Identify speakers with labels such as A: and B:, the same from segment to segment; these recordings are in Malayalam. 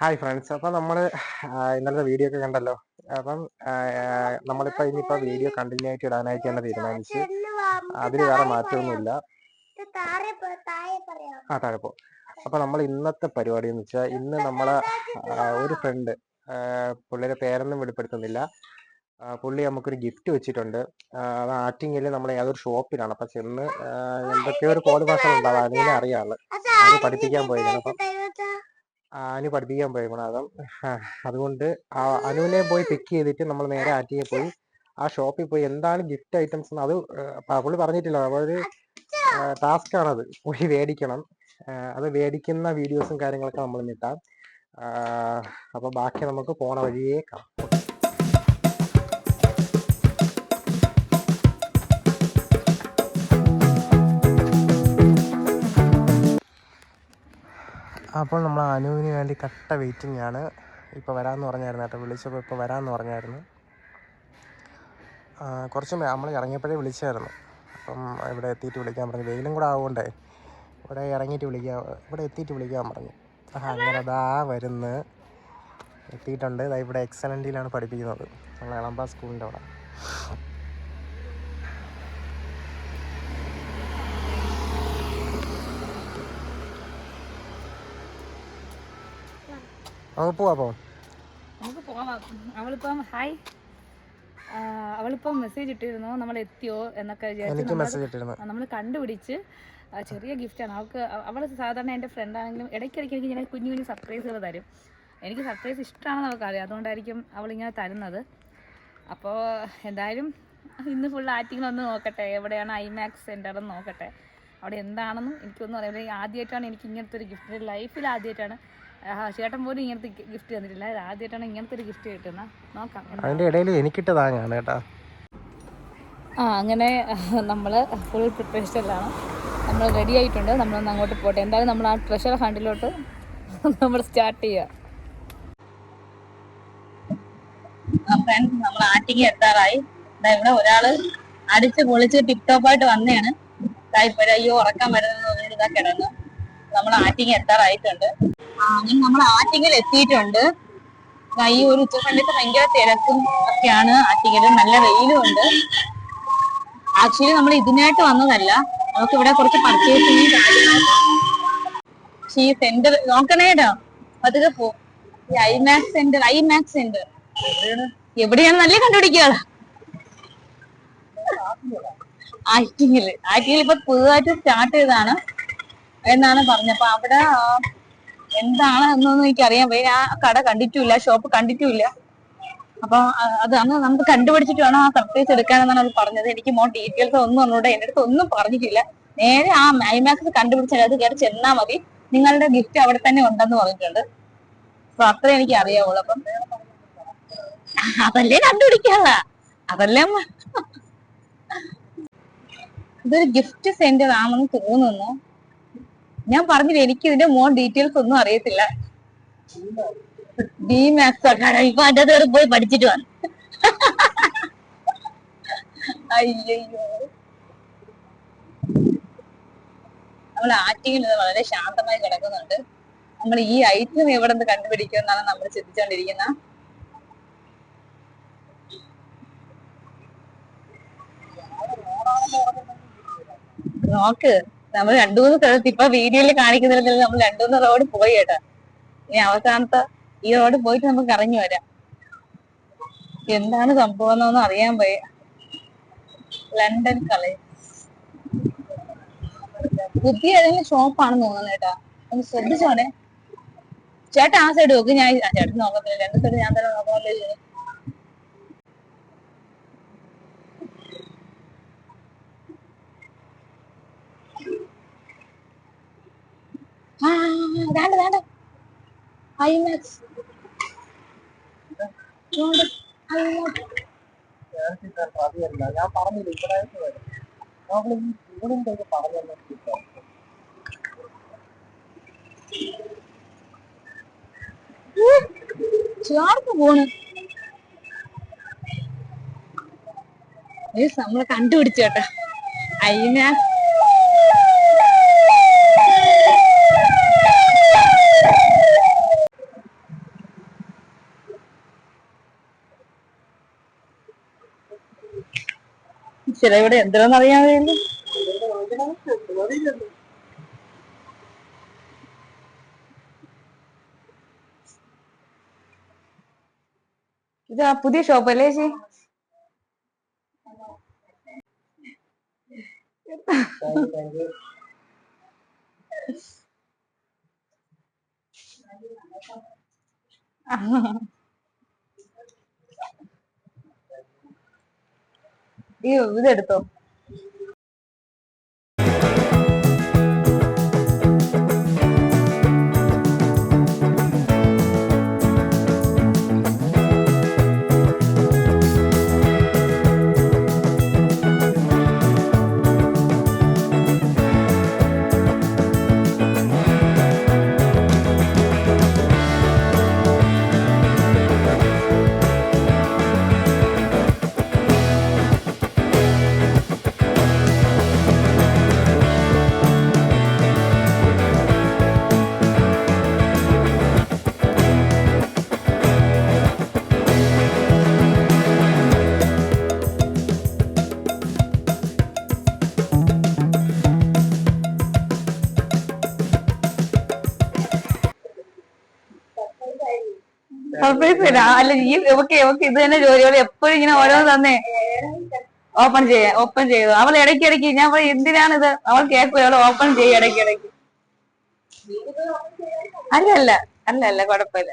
A: ഹായ് ഫ്രണ്ട്സ് അപ്പം നമ്മൾ ഇന്നലത്തെ വീഡിയോ ഒക്കെ കണ്ടല്ലോ? അപ്പം നമ്മളിപ്പോൾ ഇനിയിപ്പോൾ വീഡിയോ കണ്ടിന്യൂ ആയിട്ട് ഇടാനായിട്ട് തന്നെ തീരുമാനിച്ച് അതിന് വേറെ മാറ്റമൊന്നുമില്ല. ആ താഴെ പോ. അപ്പം നമ്മൾ ഇന്നത്തെ പരിപാടി എന്ന് വെച്ചാൽ ഇന്ന് നമ്മൾ ഒരു ഫ്രണ്ട് പുള്ളിയുടെ പേരൊന്നും വെളിപ്പെടുത്തുന്നില്ല. പുള്ളി നമുക്കൊരു ഗിഫ്റ്റ് വെച്ചിട്ടുണ്ട്. അത് ആറ്റിങ്ങിൽ നമ്മൾ ഏതൊരു ഷോപ്പിലാണ് അപ്പം ചെന്ന് എന്തൊക്കെയോ ഒരു കോഡ് ഭാഷ ഉണ്ടാവും അതിനെ അത് പഠിപ്പിക്കാൻ പോയതാണ്. അപ്പം അനു പഠിപ്പിക്കാൻ പോയേക്കണം. അതും അതുകൊണ്ട് ആ അനുവിനെ പോയി പിക്ക് ചെയ്തിട്ട് നമ്മൾ നേരെ ആറ്റിയെ പോയി ആ ഷോപ്പിൽ പോയി എന്താണ് ഗിഫ്റ്റ് ഐറ്റംസ് അത് പുള്ളി പറഞ്ഞിട്ടില്ല. അതൊരു ടാസ്ക് ആണത്. പോയി മേടിക്കണം അത് മേടിക്കുന്ന വീഡിയോസും കാര്യങ്ങളൊക്കെ നമ്മൾ നിട്ടാം അപ്പോൾ ബാക്കി നമുക്ക് പോണ വഴിയേ കാണാം. അപ്പോൾ നമ്മൾ അനുവിന് വേണ്ടി കട്ട വെയിറ്റിംഗ് ആണ് ഇപ്പോൾ വരാമെന്ന് പറഞ്ഞായിരുന്നു കേട്ടോ. വിളിച്ചപ്പോൾ ഇപ്പോൾ വരാമെന്ന് പറഞ്ഞായിരുന്നു. കുറച്ച് നമ്മൾ ഇറങ്ങിയപ്പോഴേ വിളിച്ചായിരുന്നു. അപ്പം ഇവിടെ എത്തിയിട്ട് വിളിക്കാൻ പറഞ്ഞു. വെയിലും കൂടെ ആവുകൊണ്ടേ ഇവിടെ ഇറങ്ങിയിട്ട് വിളിക്കാൻ ഇവിടെ എത്തിയിട്ട് വിളിക്കാൻ പറഞ്ഞു. അങ്ങനെ അതാ വരുന്ന്. എത്തിയിട്ടുണ്ട്. ഇതാ ഇവിടെ എക്സലന്റിലാണ് പഠിപ്പിക്കുന്നത്. നമ്മൾ എളമ്പ സ്കൂളിന്റെ അവിടെ. നമുക്ക് പോവാ പോവാം
B: നമുക്ക് പോവാം. അവളിപ്പം ഹായ്. അവളിപ്പം മെസ്സേജ് ഇട്ടിരുന്നു. നമ്മൾ എത്തിയോ എന്നൊക്കെ
A: വിചാരിച്ചു
B: നമ്മൾ കണ്ടുപിടിച്ച് ചെറിയ ഗിഫ്റ്റാണ് അവൾക്ക് അവൾ സാധാരണ എന്റെ ഫ്രണ്ട് ആണെങ്കിലും ഇടയ്ക്കിടയ്ക്ക് എനിക്ക് ഇങ്ങനെ കുഞ്ഞു കുഞ്ഞു സർപ്രൈസുകൾ തരും. എനിക്ക് സർപ്രൈസ് ഇഷ്ടമാണെന്ന് അവൾക്കറിയാം. അതുകൊണ്ടായിരിക്കും അവളിങ്ങനെ തരുന്നത്. അപ്പോൾ എന്തായാലും ഇന്ന് ഫുൾ ആറ്റിങ്ങിൽ ഒന്ന് നോക്കട്ടെ. എവിടെയാണ് ഐമാക്സ് സെന്റർ എന്ന് നോക്കട്ടെ. അവിടെ എന്താണെന്നും എനിക്കൊന്നും അറിയാം ആദ്യമായിട്ടാണ് എനിക്ക് ഇങ്ങനത്തെ ഒരു ഗിഫ്റ്റ് ലൈഫിൽ ആദ്യമായിട്ടാണ് ചേട്ടൻ പോലും ഇങ്ങനത്തെ ഗിഫ്റ്റ് തന്നിട്ടില്ല. ആദ്യമായിട്ടാണ് ഇങ്ങനത്തെ ഒരു ഗിഫ്റ്റ് കിട്ടുന്നത് നോക്കാം അതിന്റെ
A: അതിന്റെ ഇടയിൽ എനിക്കിട്ട് താങ്ങാണ് കേട്ടാ.
B: ആ അങ്ങനെ നമ്മൾ ഫുൾ പ്രിപ്പറേഷനിലാണ് നമ്മൾ റെഡി ആയിട്ടുണ്ട്. നമ്മളൊന്ന് അങ്ങോട്ട് പോട്ടെ. എന്തായാലും നമ്മൾ ആ ട്രഷർ ഹണ്ടിലോട്ട് നമ്മൾ സ്റ്റാർട്ട് ചെയ്യുക ഫ്രണ്ട്സ് നമ്മൾ ആറ്റിങ്ങി എത്താറായി. ഇവിടെ ഒരാൾ അടിച്ച് പൊളിച്ച് ടിപ് ടോപ്പായിട്ട് വന്നതാണ് ദാ ഇപ്പൊ അയ്യോ ഉറക്കാൻ വരുന്നെന്ന് പറഞ്ഞിട്ട് ഇതാ കിടന്നു നമ്മൾ ആറ്റിങ് എത്താറായിട്ടുണ്ട്. അങ്ങനെ നമ്മൾ ആറ്റിങ്ങിൽ എത്തിയിട്ടുണ്ട്. ഈ ഒരു ഉച്ചസമയത്ത് ഭയങ്കര തിരക്കും ഒക്കെയാണ് ആറ്റിങ്ങിൽ നല്ല വെയിലും ഉണ്ട്. ആക്ച്വലി നമ്മൾ ഇതിനായിട്ട് വന്നതല്ല. നമുക്ക് ഇവിടെ കുറച്ച് പർച്ചേസിങ് ഈ സെന്റർ നോക്കണേടാ അതൊക്കെ പോ. ഈ ഐമാക്സ് സെന്റർ ഐമാക്സ് സെന്റർ എവിടെയാണ് നല്ല കണ്ടുപിടിക്കാളാ ആറ്റിങ്ങിൽ. ആറ്റിങ്ങിൽ ഇപ്പൊ പുതുതായിട്ട് സ്റ്റാർട്ട് ചെയ്തതാണ്. എന്നാണ് പറഞ്ഞത്. അപ്പൊ അവിടെ എന്താണ് എന്നൊന്നും എനിക്കറിയാൻ വയ്യ. ആ കട കണ്ടിട്ടുമില്ല ഷോപ്പ് കണ്ടിട്ടുമില്ല. അപ്പൊ അത് അന്ന് നമുക്ക് കണ്ടുപിടിച്ചിട്ട് വേണം ആ സർപ്രൈസ് എടുക്കാനെന്നാണ് അത് പറഞ്ഞത്. എനിക്ക് മോൻ ഡീറ്റെയിൽസ് ഒന്നും ഒന്നുകൂടെ എന്റെ അടുത്ത് ഒന്നും പറഞ്ഞിട്ടില്ല. നേരെ ആ ഐമാക്സ് കണ്ടുപിടിച്ചാൽ അത് കയറി ചെന്നാ മതി. നിങ്ങളുടെ ഗിഫ്റ്റ് അവിടെ തന്നെ ഉണ്ടെന്ന് പറഞ്ഞിട്ടുണ്ട്. അപ്പൊ അത്രേ എനിക്ക് അറിയാവുള്ളൂ. അപ്പം അതല്ലേ കണ്ടുപിടിക്കാ അതല്ലേ. ഇതൊരു ഗിഫ്റ്റ് സെന്റർ ആണെന്ന് തോന്നുന്നു. ഞാൻ പറഞ്ഞില്ല എനിക്ക് ഇതിന്റെ മോൻ ഡീറ്റെയിൽസ് ഒന്നും അറിയത്തില്ല. പോയി പഠിച്ചിട്ട് വന്നു. അയ്യോ നമ്മൾ ആറ്റിങ്ങിൽ നിന്ന് വളരെ ശാന്തമായി കിടക്കുന്നുണ്ട്. നമ്മൾ ഈ ഐറ്റം എവിടെ നിന്ന് കണ്ടുപിടിക്കും എന്നാണ് നമ്മൾ ചിന്തിച്ചോണ്ടിരിക്കുന്ന. നോക്ക്. നമ്മൾ രണ്ടു മൂന്ന് സ്ഥലത്ത് ഇപ്പൊ വീഡിയോയിൽ കാണിക്കുന്നില്ല നമ്മൾ രണ്ടു മൂന്ന് റോഡ് പോയി കേട്ടാ. ഇനി അവസാനത്തെ ഈ റോഡ് പോയിട്ട് നമുക്ക് കറങ്ങി വരാം. എന്താണ് സംഭവം എന്നൊന്നും അറിയാൻ പോയി ലണ്ടൻ കളി. പുതിയ ഏതെങ്കിലും ഷോപ്പാണെന്ന് തോന്നുന്നു ചേട്ടാ ഒന്ന് ശ്രദ്ധിച്ചോടെ ചേട്ടാ ആ സൈഡ് നോക്ക്. ഞാൻ ചേട്ടൻ നോക്കത്തില്ല. രണ്ട് സൈഡ് ഞാൻ തന്നെ നോക്കണമല്ലോ ഇതിന്. ആ വേണ്ട വേണ്ട ഐമാക്സ്
A: ഞാൻ പറഞ്ഞില്ല ഇവിടെ നമ്മൾ ഈ സ്കൂളിന്റെ ഒക്കെ പറഞ്ഞു
B: ചേർന്ന് പോണ്. ഏയ് നമ്മളെ കണ്ടുപിടിച്ചു കേട്ടാ ഐമാക്സ് ചില ഇവിടെ എന്തിനാന്ന് അറിയാൻ വേണ്ടി? ഇത് ആ പുതിയ ഷോപ്പ് അല്ലേ ചേച്ചി ഈ ഇതെടുത്തോ സർപ്രൈസ് തരാം അല്ല ഈ ഇവക്ക് ഇവക്ക് ഇത് തന്നെ ജോലികൾ എപ്പോഴും ഇങ്ങനെ ഓരോന്ന് തന്നെ. ഓപ്പൺ ചെയ്യാ ഓപ്പൺ ചെയ്തു. അവൾ ഇടയ്ക്ക് ഇടയ്ക്ക് ഞാൻ പറയും എന്തിനാണ് ഇത് അവൾ കേൾക്കും അവൾ ഓപ്പൺ ചെയ്യും ഇടയ്ക്ക് ഇടയ്ക്ക് അല്ല അല്ല അല്ല അല്ല കുഴപ്പമില്ല.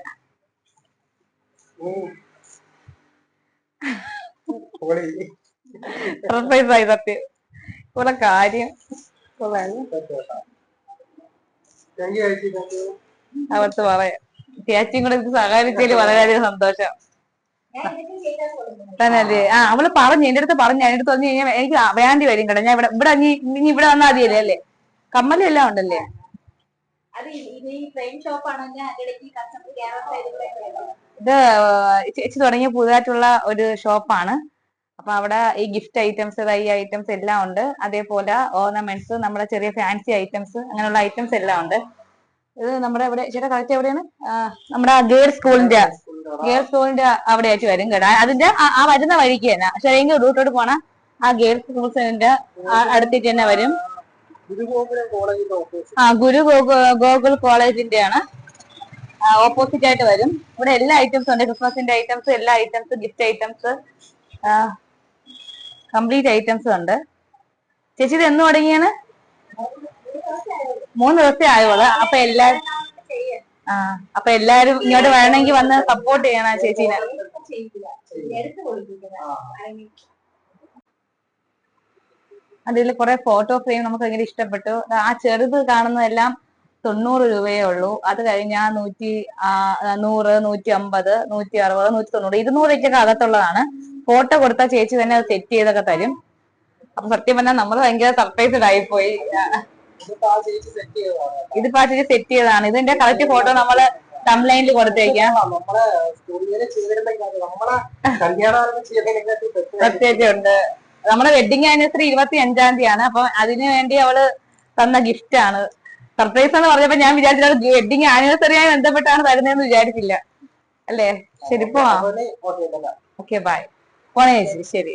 B: സർപ്രൈസ് ആയി സത്യം. ഇവിടെ കാര്യം. അവർക്ക് പറയാം ചേച്ചിയും കൂടെ ഇത് സഹകരിച്ചതിൽ വളരെയധികം സന്തോഷം. തന്നെ ആ അവൾ പറഞ്ഞു എന്റെ അടുത്ത് പറഞ്ഞു എന്റെ അടുത്ത് പറഞ്ഞു കഴിഞ്ഞാൽ എനിക്ക് വേണ്ടി വരും കേട്ടോ. ഞാൻ ഇവിടെ ഇവിടെ ഇനി ഇനി ഇവിടെ വന്നാൽ മതിയല്ലേ അല്ലേ? കമ്മലും എല്ലാം ഉണ്ടല്ലേ?
C: അത് ഇത്
B: ചേച്ചി തുടങ്ങിയ പുതുതായിട്ടുള്ള ഒരു ഷോപ്പാണ്. അപ്പൊ അവിടെ ഈ ഗിഫ്റ്റ് ഐറ്റംസ് തൈ ഐറ്റംസ് എല്ലാം ഉണ്ട്. അതേപോലെ ഓർണമെന്റ്സ് നമ്മുടെ ചെറിയ ഫാൻസി ഐറ്റംസ് അങ്ങനെയുള്ള ഐറ്റംസ് എല്ലാം ഉണ്ട്. ഇത് നമ്മുടെ ഇവിടെ ചേട്ടാ കറക്റ്റ് എവിടെയാണ്? നമ്മുടെ ഗേൾ സ്കൂളിന്റെ ഗേൾ സ്കൂളിന്റെ അവിടെ. ആയിട്ട് വരും കേട്ടോ. അതിന്റെ ആ- വരുന്ന വഴിക്ക് തന്നെ. ശരിയെങ്കിൽ റൂട്ടോട്ട് പോണ ആ ഗേൾ സ്കൂൾസിന്റെ അടുത്തേക്ക് തന്നെ വരും. ആ ഗുരു ഗോകു- ഗോകുൽ കോളേജിന്റെ ആണ്. ഓപ്പോസിറ്റ് ആയിട്ട് വരും. ഇവിടെ എല്ലാ ഐറ്റംസും ഉണ്ട്. ക്രിസ്മസിന്റെ ഐറ്റംസ് എല്ലാ ഐറ്റംസ് ഗിഫ്റ്റ് ഐറ്റംസ് കംപ്ലീറ്റ് ഐറ്റംസും ഉണ്ട്. ചേച്ചി ഇത് എന്ന് തുടങ്ങിയാണ്? മൂന്ന് ദിവസത്തെ ആയോൾ അപ്പൊ എല്ലാരും ആ അപ്പൊ എല്ലാരും ഇങ്ങോട്ട് വേണമെങ്കിൽ വന്ന് സപ്പോർട്ട് ചെയ്യണം ചേച്ചീനെ?
C: എടുത്ത് കൊടുക്കുന്നത്
B: അതിൽ കുറെ ഫോട്ടോ ഫ്രെയിം നമുക്ക് ഭയങ്കര ഇഷ്ടപ്പെട്ടു. ആ ചെറുത് കാണുന്നതെല്ലാം തൊണ്ണൂറ് രൂപയേ ഉള്ളൂ. അത് കഴിഞ്ഞാൽ നൂറ്റി ആ, നൂറ് നൂറ്റി അമ്പത് നൂറ്റി അറുപത് നൂറ്റി തൊണ്ണൂറ് ഇരുന്നൂറൊക്കെ അകത്തുള്ളതാണ്. ഫോട്ടോ കൊടുത്താൽ ചേച്ചി തന്നെ അത് സെറ്റ് ചെയ്തൊക്കെ തരും. അപ്പൊ സത്യം പറഞ്ഞാൽ നമ്മൾ ഭയങ്കര സർപ്രൈസ്ഡ് ആയിപ്പോയി. ഇതിപ്പോ ആ ചേച്ചി സെറ്റ് ചെയ്തതാണ്? ഇതിന്റെ കറക്റ്റ് ഫോട്ടോ നമ്മൾ തംലൈനിൽ കൊടുത്തേക്കാം. പ്രത്യേകിച്ചുണ്ട് നമ്മുടെ വെഡിങ് ആനിവേഴ്സറി ഇരുപത്തി അഞ്ചാം തീയതിയാണ്. അപ്പൊ അതിനു വേണ്ടി അവൾ തന്ന ഗിഫ്റ്റ് ആണ്. സർപ്രൈസ് എന്ന് പറഞ്ഞപ്പോ ഞാൻ വിചാരിച്ചത് വെഡിങ് ആനിവേഴ്സറിയായി ബന്ധപ്പെട്ടാണ് തരുന്നതെന്ന് വിചാരിച്ചില്ല. അല്ലേ? ശരി പോവാ. ഓക്കെ ബൈ പോണേ ചേച്ചി. ശരി.